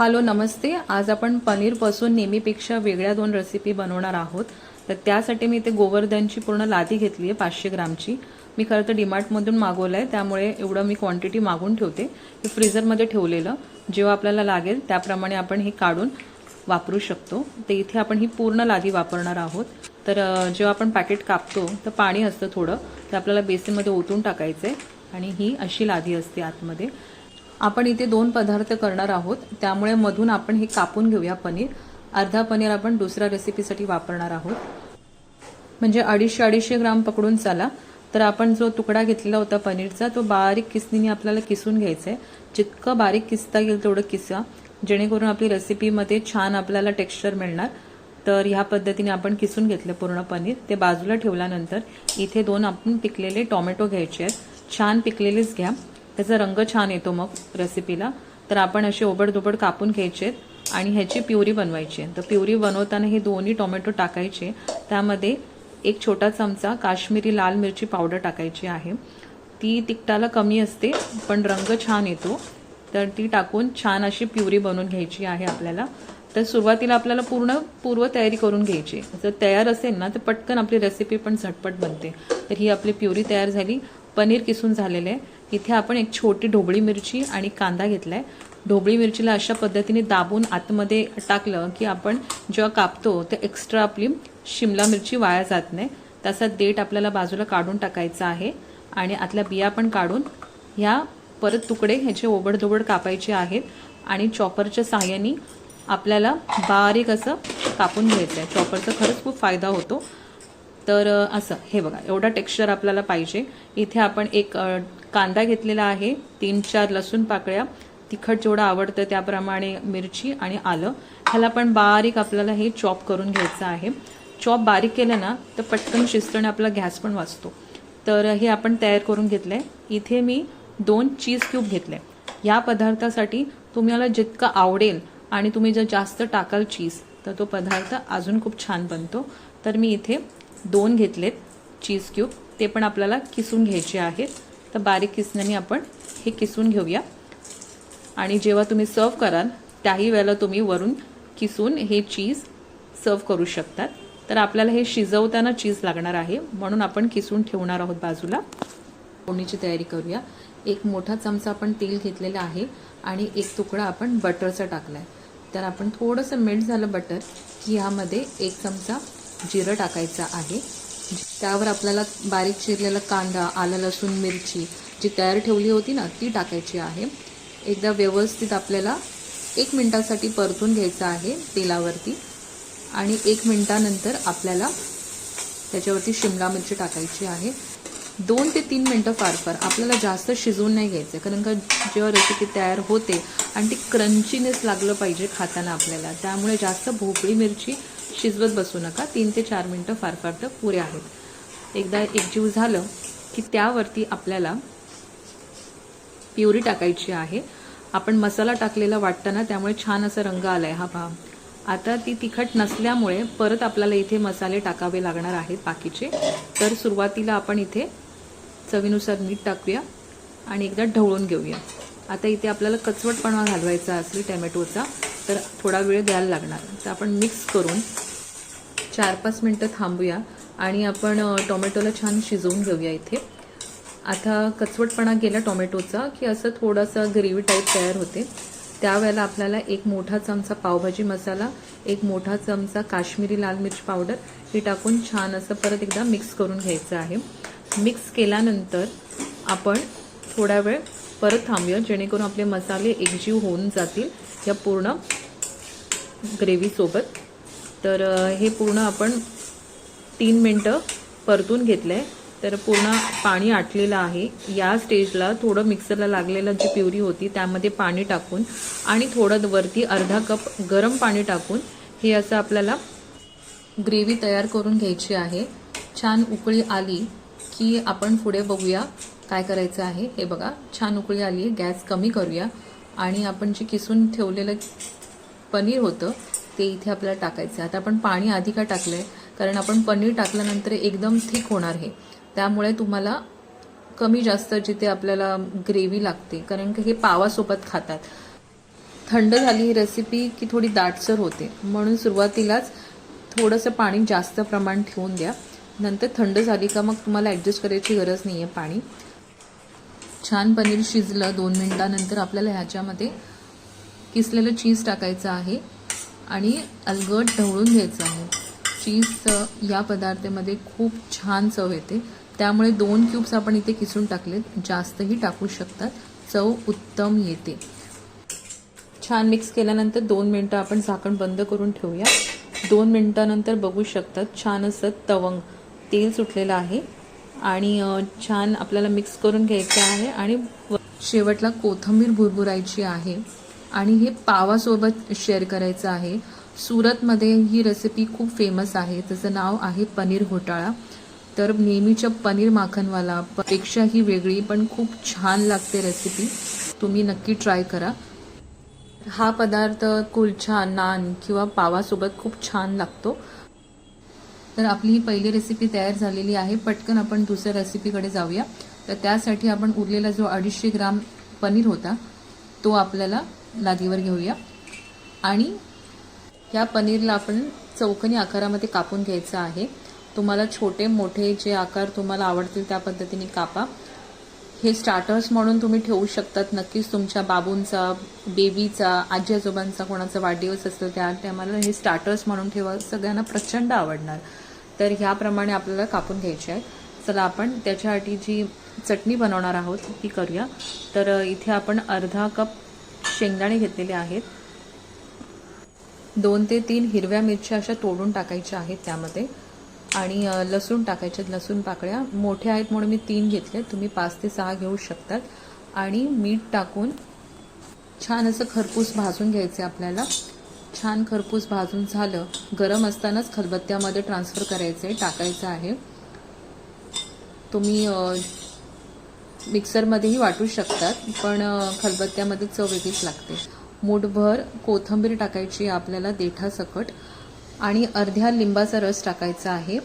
Hello नमस्ते. आज आपण पनीरपासून नेहमीपेक्षा वेगळ्या दोन रेसिपी बनवणार आहोत. तर त्यासाठी मी ते गोवर्धनची पूर्ण लादी घेतली आहे पाचशे ग्रामची. मी खरं तर डीमार्टमधून मागवलं आहे त्यामुळे एवढं मी क्वांटिटी मागून ठेवते. हे फ्रीझरमध्ये ठेवलेलं. जेव्हा आपल्याला लागेल त्याप्रमाणे आपण हे काढून वापरू शकतो. तर इथे आपण ही पूर्ण लादी वापरणार आहोत. तर जेव्हा आपण पॅकेट कापतो तर पाणी असतं थोडं. ते आपल्याला बेसिनमध्ये ओतून टाकायचं आहे आणि ही अशी लादी असते आतमध्ये. आपण इथे दोन पदार्थ करणार आहोत. त्यामुळे मधून आपण हे कापून घेऊया पनीर. अर्धा पनीर आपण दुसऱ्या रेसिपीसाठी वापरणार आहोत. म्हणजे अडीचशे अडीचशे ग्राम पकडून चाला. तर आपण जो तुकडा घेतलेला होता पनीरचा तो बारीक किसनीने आपल्याला किसून घ्यायचा आहे जितकं बारीक किसता येईल तेवढं किसा. जेणेकरून आपली रेसिपीमध्ये छान आपल्याला टेक्स्चर मिळणार. तर ह्या पद्धतीने आपण किसून घेतलं पूर्ण पनीर. ते बाजूला ठेवल्यानंतर इथे दोन आपण पिकलेले टोमॅटो घ्यायचे आहेत. छान पिकलेलेच घ्या. त्याचा रंग छान येतो मग रेसिपीला तर आपण असे ओबडधोबड कापून घ्यायचे आहेत आणि ह्याची प्युरी बनवायची. आहे तर प्युरी बनवताना हे दोन्ही टोमॅटो टाकायचे. त्यामध्ये एक छोटा चमचा काश्मीरी लाल मिरची पावडर टाकायची आहे. ती तिखटाला कमी असते पण रंग छान येतो. तर ती टाकून छान अशी प्युरी बनवून घ्यायची आहे आपल्याला. तर सुरुवातीला आपल्याला पूर्ण पूर्व तयारी करून घ्यायची. जर तयार असेल ना तर पटकन आपली रेसिपी पण झटपट बनते. तर ही आपली प्युरी तयार झाली. पनीर किसून झालेलं आहे. इथे आपण एक छोटी ढोबळी मिरची आणि कांदा घेतलाय. ढोबळी मिरचीला अशा पद्धतीने दाबून आतमध्ये टाकलं की आपण जेव्हा कापतो ते एक्स्ट्रा आपली शिमला मिरची वाया जात नाही. तसा देठ आपल्याला बाजूला काढून टाकायचा आहे आणि आतल्या बिया पण काढून ह्या परत तुकडे ह्याचे ओबडधोबड कापायचे आहेत आणि चॉपरच्या साह्याने आपल्याला बारीक असं कापून घ्यायचं आहे चॉपरचा खरंच खूप फायदा होतो. तर असं. हे बघा एवढा टेक्स्चर आपल्याला पाहिजे. इथे आपण एक कांदा घेतलेला आहे तीन चार लसूण पाकळ्या. तिखट जेवढं आवडतं त्याप्रमाणे मिरची आणि आलं. ह्याला पण बारीक आपल्याला हे चॉप करून घ्यायचं आहे. चॉप बारीक केलं ना तर पटकन शिजतं आपला गॅस पण वाचतो. तर हे आपण तयार करून घेतलं आहे इथे मी दोन चीज क्यूब घेतले या पदार्थासाठी तुम्हाला जितकं आवडेल आणि तुम्ही जर जास्त टाकाल चीज तर तो पदार्थ अजून खूप छान बनतो. तर मी इथे दोन घेतलेत चीज क्यूब ते पण आपल्याला किसून घ्यायचे आहेत. तर बारीक किसण्याने आपण हे किसून घेऊया. आणि जेव्हा तुम्ही सर्व कराल त्याही वेळेला तुम्ही वरून किसून हे चीज सर्व करू शकतात. तर आपल्याला हे शिजवताना चीज लागणार आहे. म्हणून आपण किसून ठेवणार आहोत बाजूला. फोडणीची तयारी करूया. एक मोठा चमचा आपण तेल घेतलेलं आहे आणि एक तुकडा आपण बटरचा टाकला आहे तर आपण थोडंसं मेल्ट झालं बटर की ह्यामध्ये एक चमचा जिरं टाकायचं आहे. त्यावर आपल्याला बारीक चिरलेला कांदा आलं लसूण मिरची जी तयार ठेवली होती ना ती टाकायची आहे. एकदा व्यवस्थित आपल्याला एक मिनटासाठी परतून घ्यायचं आहे तेलावरती आणि एक मिनटानंतर आपल्याला त्याच्यावरती शिमला मिरची टाकायची आहे. दोन ते तीन मिनटं फार फार. आपल्याला जास्त शिजवून नाही घ्यायचं कारण का जेव्हा रेसिपी तयार होते आणि ती क्रंचीनेस लागलं पाहिजे खाताना आपल्याला. त्यामुळे जास्त भोपळी मिरची शिजवत बसू नका. तीन ते चार मिनटं फार फार तर पुरे आहेत. एकदा एकजीव झालं की त्यावरती आपल्याला प्युरी टाकायची आहे. आपण मसाला टाकलेला वाटतं ना त्यामुळे छान असा रंग आलाय. हा पहा. आता ती तिखट नसल्यामुळे परत आपल्याला इथे मसाले टाकावे लागणार आहेत बाकीचे. तर सुरुवातीला आपण इथे चवीनुसार मीठ टाकूया आणि एकदा ढवळून घेऊया. आता इथे आपल्याला कचवटपणा घालवायचा असली टॅमॅटोचा. तर थोडा वेळ द्यायला लागणार. तर आपण मिक्स करून चार पाच मिनटं थांबूया आणि आपण टोमॅटोला छान शिजवून घेऊया इथे. आता कचवटपणा गेला टोमॅटोचा की असं थोडासा ग्रेव्ही टाईप तयार होते. त्यावेळेला आपल्याला एक मोठा चमचा पावभाजी मसाला एक मोठा चमचा काश्मीरी लाल मिर्च पावडर हे टाकून छान असं परत एकदा मिक्स करून घ्यायचं आहे. मिक्स केल्यानंतर आपण थोडा वेळ परत थांबूया जेणेकरून आपले मसाले एकजीव होऊन जातील. या पूर्ण ग्रेव्हीसोबत तर हे पूर्ण आपण तीन मिनटं परतून घेतलं आहे तर पूर्ण पाणी आटलेलं आहे. या स्टेजला थोडं मिक्सरला लागलेलं जी प्युरी होती त्यामध्ये पाणी टाकून आणि थोडं वरती अर्धा कप गरम पाणी टाकून हे असं आपल्याला ग्रेव्ही तयार करून घ्यायची आहे. छान उकळी आली की आपण पुढे बघूया काय करायचं आहे. हे बघा छान उकळी आली गॅस कमी करूया आणि आपण जे किसून ठेवलेलं पनीर होतं ते इथे आपल्याला टाकायचं आहे. आता आपण पाणी आधी का टाकलं आहे कारण आपण पनीर टाकल्यानंतर एकदम थिक होणार हे. त्यामुळे तुम्हाला कमी जास्त जिथे आपल्याला ग्रेव्ही लागते कारण की हे पावासोबत खातात. थंड झाली ही रेसिपी की थोडी दाटसर होते. म्हणून सुरुवातीलाच थोडंसं पाणी जास्त प्रमाण ठेवून द्या. नंतर थंड झाली का मग तुम्हाला ॲडजस्ट करायची गरज नाही आहे पाणी. छान पनीर शिजलं दोन मिनटानंतर आपल्याला ह्याच्यामध्ये किसलेलं चीज टाकायचं आहे आणि अलगट ढवळून घ्यायचं आहे. चीज या पदार्थामध्ये खूप छान चव येते. त्यामुळे दोन क्यूब्स आपण इथे किसून टाकलेत. जास्तही टाकू शकतात. चव उत्तम येते. छान मिक्स केल्यानंतर दोन मिनटं आपण झाकण बंद करून ठेवूया. दोन मिनटानंतर बघू शकतात छान असं तवंग तेल सुटलेलं आहे. आणि छान आपल्याला मिक्स करून घ्यायचं आहे आणि शेवटला कोथिंबीर भुरभुरायची आहे. आणि हे पावासोबत शेअर करायचं आहे. सुरतमध्ये ही रेसिपी खूप फेमस आहे. त्याचं नाव आहे पनीर घोटाळा. तर नेहमीच्या पनीर माखनवाला पेक्षा ही वेगळी पण खूप छान लागते रेसिपी तुम्ही नक्की ट्राय करा. हा पदार्थ कुलछा नान किंवा पावासोबत खूप छान लागतो. तर आपली ही पहिली रेसिपी तयार झालेली आहे. पटकन आपण दुसऱ्या रेसिपीकडे जाऊया. तर त्यासाठी आपण उरलेला जो अडीचशे ग्राम पनीर होता तो आपल्याला लादीवर घेऊया. आणि या पनीरला आपण चौकनी आकारामध्ये कापून घ्यायचं आहे. तुम्हाला छोटे मोठे जे आकार तुम्हाला आवडतील त्या पद्धतीने कापा. हे स्टार्टर्स म्हणून तुम्ही ठेवू शकतात. नक्कीच तुमच्या बाबूंचा बेबीचा आजी आजोबांचा कोणाचा वाढदिवस असतो त्या टायमाला हे स्टार्टर्स म्हणून ठेवा. सगळ्यांना प्रचंड आवडणार. तर ह्याप्रमाणे आपल्याला कापून घ्यायचे आहेत. चला आपण त्याच्यासाठी जी चटणी बनवणार आहोत ती करूया. तर इथे आपण अर्धा कप शेंगदाणे घेतलेले आहेत. दोन ते तीन हिरव्या मिरच्या अशा तोडून टाकायच्या आहेत त्यामध्ये. आणि लसूण टाकायचे लसूण पाकळ्या मोठ्या आहेत म्हणून मी तीन घेतले तुम्ही पाच ते सहा घेऊ शकतात. आणि मीठ टाकून छान असं खरपूस भाजून घ्यायचं आपल्याला. छान खरपूस भाजून झालं गरम असतानाच खलबत्त्यामध्ये ट्रान्सफर करायचं आहे टाकायचं आहे. तुम्ही मिक्सरमध्येही वाटू शकतात पण खलबत्त्यामध्ये चव वेगळीच लागते. मूठभर कोथिंबीर टाकायची आपल्याला देठासकट. आणि अर्ध्या लिंबाचा रस टाकायचा आहे.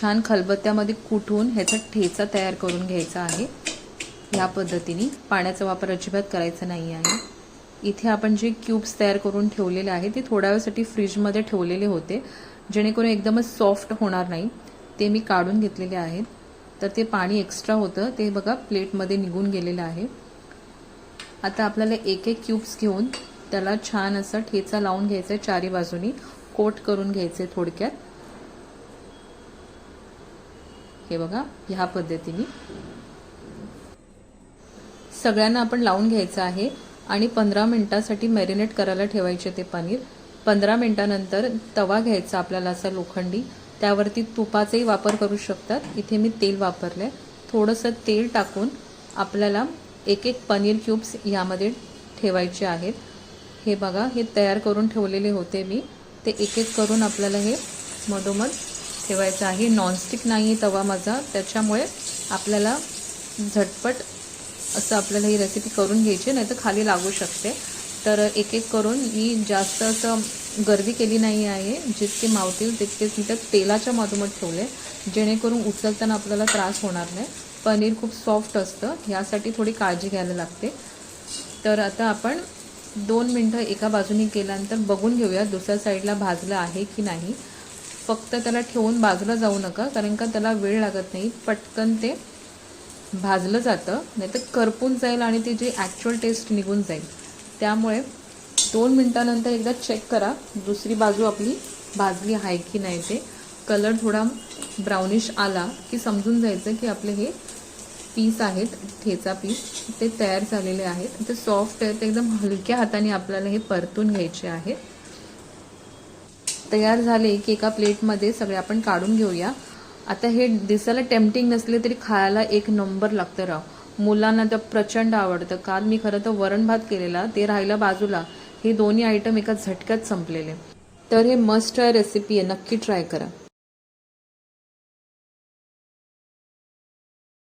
छान खलबत्त्यामध्ये कुठून ह्याचा ठेचा तयार करून घ्यायचा आहे. ह्या पद्धतीने. पाण्याचा वापर अजिबात करायचा नाही आहे. इथे आपण जे क्यूब्स तयार करून ठेवलेले आहे ते थोड्या वेळासाठी फ्रीजमध्ये ठेवलेले होते. जेणेकरून एकदमच सॉफ्ट होणार नाही. ते मी काढून घेतलेले आहेत. तर ते पाणी एक्स्ट्रा होतं. ते बघा प्लेटमध्ये निघून गेलेलं आहे. आता आपल्याला एक एक क्यूब्स घेऊन त्याला छान असा ठेचा लावून घ्यायचा आहे चारी बाजूनी. कोट करून घ्यायचे थोडक्यात. हे बघा ह्या पद्धतीने. सगळ्यांना आपण लावून घ्यायचं आहे आणि पंधरा मिनिटासाठी मॅरिनेट करायला ठेवायचे ते पनीर. पंधरा मिनटानंतर तवा घ्यायचा आपल्याला असा लोखंडी. त्यावरती तुपाचाही वापर करू शकतात. इथे मी तेल वापरलं आहे थोडंसं तेल टाकून आपल्याला एक एक पनीर क्यूब्स यामध्ये ठेवायचे आहेत. हे बघा हे तयार करून ठेवलेले होते मी. ते एक एक करून आपल्याला हे मधोमध ठेवायचं आहे. नॉनस्टिक नाही तवा माझा. त्याच्यामुळे आपल्याला झटपट असं आपल्याला ही रेसिपी करून घ्यायची नाही तर खाली लागू शकते. तर एक एक करून मी जास्त असं गर्दी केली नाही आहे. जितके मावतील तितकेच मी त्या तेलाच्या मधोमध ठेवले. जेणेकरून उचलताना आपल्याला त्रास होणार नाही. पनीर खूप सॉफ्ट असतं. ह्यासाठी थोडी काळजी घ्यायला लागते. तर आता आपण दोन मिनटं एका बाजूनी केल्यानंतर बघून घेऊया दुसऱ्या साईडला भाजलं आहे की नाही. फक्त त्याला ठेवून बाजूला जाऊ नका कारण का त्याला वेळ लागत नाही. पटकन ते भाजलं जातं. नाही तर करपून जाईल आणि ते जे ॲक्च्युअल टेस्ट निघून जाईल. त्यामुळे दोन मिनटानंतर एकदा चेक करा दुसरी बाजू आपली भाजली आहे की नाही ते. कलर थोडा ब्राउनिश आला की समजून जायचं की आपले हे पीस आहेत ठेचा पीस ते तयार झालेले आहेत. ते सॉफ्ट आहेत एकदम हलक्या हाताने आपल्याला हे परतून घ्यायचे आहे. तयार झाले की एका प्लेटमध्ये सगळे आपण काढून घेऊया. आता हे दिसायला टेम्पटिंग नसले तरी खायला एक नंबर लागतं राव. मुलांना तर प्रचंड आवडतं. काल मी खरं तर वरण भात केलेला ते राहिलं बाजूला. हे दोन्ही आयटम एका झटक्यात संपलेले. तर हे मस्ट ट्राय रेसिपी आहे नक्की ट्राय करा.